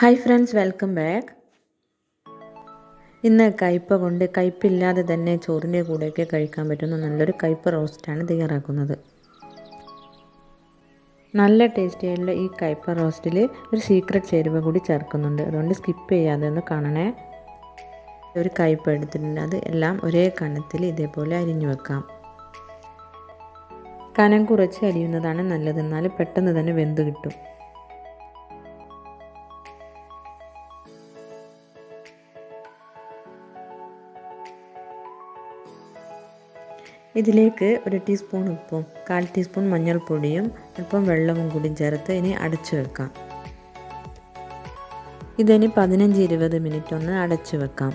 Hi friends welcome back ഇന്ന് കയ്പ കൊണ്ട് കയ്പില്ലാതെ തന്നെ ചോറിന്റെ കൂടെയൊക്കെ കഴിക്കാൻ പറ്റുന്ന നല്ലൊരു കയ്പ റോസ്റ്റാണ് തയ്യാറാക്കുന്നത്. നല്ല ടേസ്റ്റി ആയിട്ടുള്ള ഈ കയ്പ റോസ്റ്റിൽ ഒരു സീക്രട്ട് ചേരുവ കൂടി ചേർക്കുന്നുണ്ട്. അതുകൊണ്ട് സ്കിപ്പ് ചെയ്യാതെ ഒന്ന് കാണണേ. ഒരു കയ്പ എടുത്തിട്ടുണ്ട്. അത് എല്ലാം ഒരേ കണത്തിൽ ഇതേപോലെ അരിഞ്ഞു വെക്കാം. കനം കുറച്ച് അരിയുന്നതാണ് നല്ലത്. എന്നാൽ പെട്ടെന്ന് തന്നെ വെന്ത് കിട്ടും. ഇതിലേക്ക് ഒരു ടീസ്പൂൺ ഉപ്പും കാൽ ടീസ്പൂൺ മഞ്ഞൾപ്പൊടിയും അല്പം വെള്ളവും കൂടി ചേർത്ത് ഇനി അടച്ചു വെക്കാം. ഇതിനി പതിനഞ്ച് ഇരുപത് മിനിറ്റ് ഒന്ന് അടച്ചു വെക്കാം.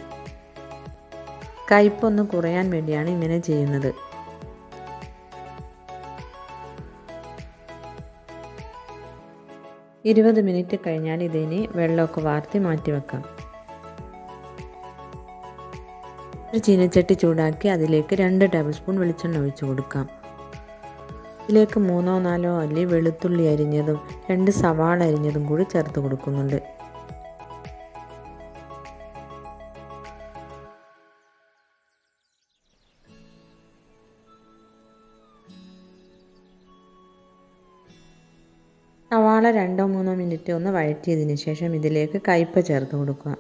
കയ്പൊന്ന് കുറയാൻ വേണ്ടിയാണ് ഇങ്ങനെ ചെയ്യുന്നത്. ഇരുപത് മിനിറ്റ് കഴിഞ്ഞാൽ ഇതിനി വെള്ളമൊക്കെ വാർത്തി മാറ്റി വെക്കാം. ഒരു ചീനച്ചട്ടി ചൂടാക്കി അതിലേക്ക് രണ്ട് ടേബിൾ സ്പൂൺ വെളിച്ചെണ്ണ ഒഴിച്ചു കൊടുക്കാം. ഇതിലേക്ക് മൂന്നോ നാലോ അല്ലി വെളുത്തുള്ളി അരിഞ്ഞതും രണ്ട് സവാള അരിഞ്ഞതും കൂടി ചേർത്ത് കൊടുക്കുന്നുണ്ട്. സവാള രണ്ടോ മൂന്നോ മിനിറ്റ് ഒന്ന് വഴറ്റിയതിന് ശേഷം ഇതിലേക്ക് കയ്പ ചേർത്ത് കൊടുക്കുക.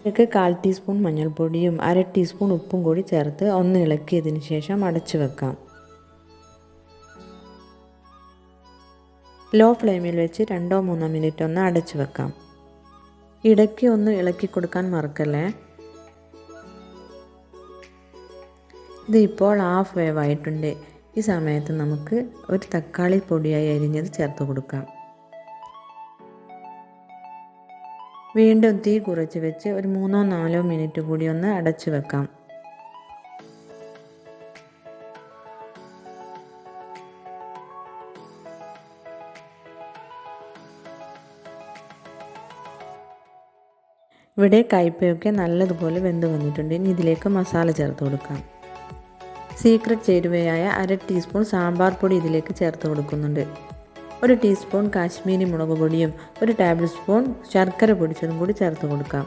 ഇതിലേക്ക് കാൽ ടീസ്പൂൺ മഞ്ഞൾപ്പൊടിയും അര ടീസ്പൂൺ ഉപ്പും കൂടി ചേർത്ത് ഒന്ന് ഇളക്കിയതിന് ശേഷം അടച്ചു വെക്കാം. ലോ ഫ്ലെയിമിൽ വെച്ച് രണ്ടോ മൂന്നോ മിനിറ്റ് ഒന്ന് അടച്ചു വെക്കാം. ഇടയ്ക്ക് ഒന്ന് ഇളക്കി കൊടുക്കാൻ മറക്കല്ലേ? ഇത് ഇപ്പോൾ ഹാഫ് വേവ് ആയിട്ടുണ്ട്. ഈ സമയത്ത് നമുക്ക് ഒരു തക്കാളി പൊടിയായി അരിഞ്ഞത് ചേർത്ത് കൊടുക്കാം. വീണ്ടും തീ കുറച്ച് വെച്ച് ഒരു മൂന്നോ നാലോ മിനിറ്റ് കൂടി ഒന്ന് അടച്ചു വെക്കാം. ഇവിടെ കയ്പയൊക്കെ നല്ലതുപോലെ വെന്ത് വന്നിട്ടുണ്ട്. ഇനി ഇതിലേക്ക് മസാല ചേർത്ത് കൊടുക്കാം. സീക്രട്ട് ചേരുവയായ അര ടീസ്പൂൺ സാമ്പാർ പൊടി ഇതിലേക്ക് ചേർത്ത് കൊടുക്കുന്നുണ്ട്. ഒരു ടീസ്പൂൺ കാശ്മീരി മുളക് പൊടിയും ഒരു ടേബിൾ സ്പൂൺ ശർക്കര പൊടിച്ചതും കൂടി ചേർത്ത് കൊടുക്കാം.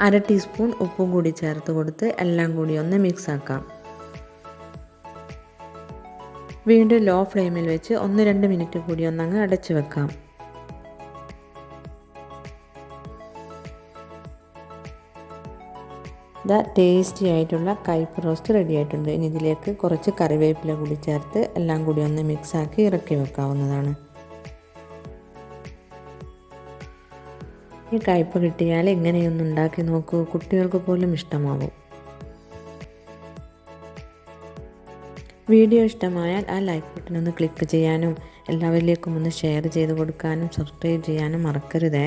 അര ടീസ്പൂൺ ഉപ്പും കൂടി ചേർത്ത് കൊടുത്ത് എല്ലാം കൂടി ഒന്ന് മിക്സ് ആക്കാം. വീണ്ടും ലോ ഫ്ലെയിമിൽ വെച്ച് ഒന്ന് രണ്ട് മിനിറ്റ് കൂടി ഒന്നങ്ങ് അടച്ചു വെക്കാം. ഇതാ ടേസ്റ്റി ആയിട്ടുള്ള കൈപ്പ് റോസ്റ്റ് റെഡി ആയിട്ടുണ്ട്. ഇനി ഇതിലേക്ക് കുറച്ച് കറിവേപ്പില കൂടി ചേർത്ത് എല്ലാം കൂടി ഒന്ന് മിക്സാക്കി ഇറക്കി വെക്കാവുന്നതാണ്. ഈ കയ്പ് കിട്ടിയാൽ ഇങ്ങനെയൊന്ന് ഉണ്ടാക്കി നോക്കൂ. കുട്ടികൾക്ക് പോലും ഇഷ്ടമാവും. വീഡിയോ ഇഷ്ടമായാൽ ആ ലൈക്ക് ബട്ടൺ ഒന്ന് ക്ലിക്ക് ചെയ്യാനും എല്ലാവരിലേക്കും ഒന്ന് ഷെയർ ചെയ്ത് കൊടുക്കാനും സബ്സ്ക്രൈബ് ചെയ്യാനും മറക്കരുതേ.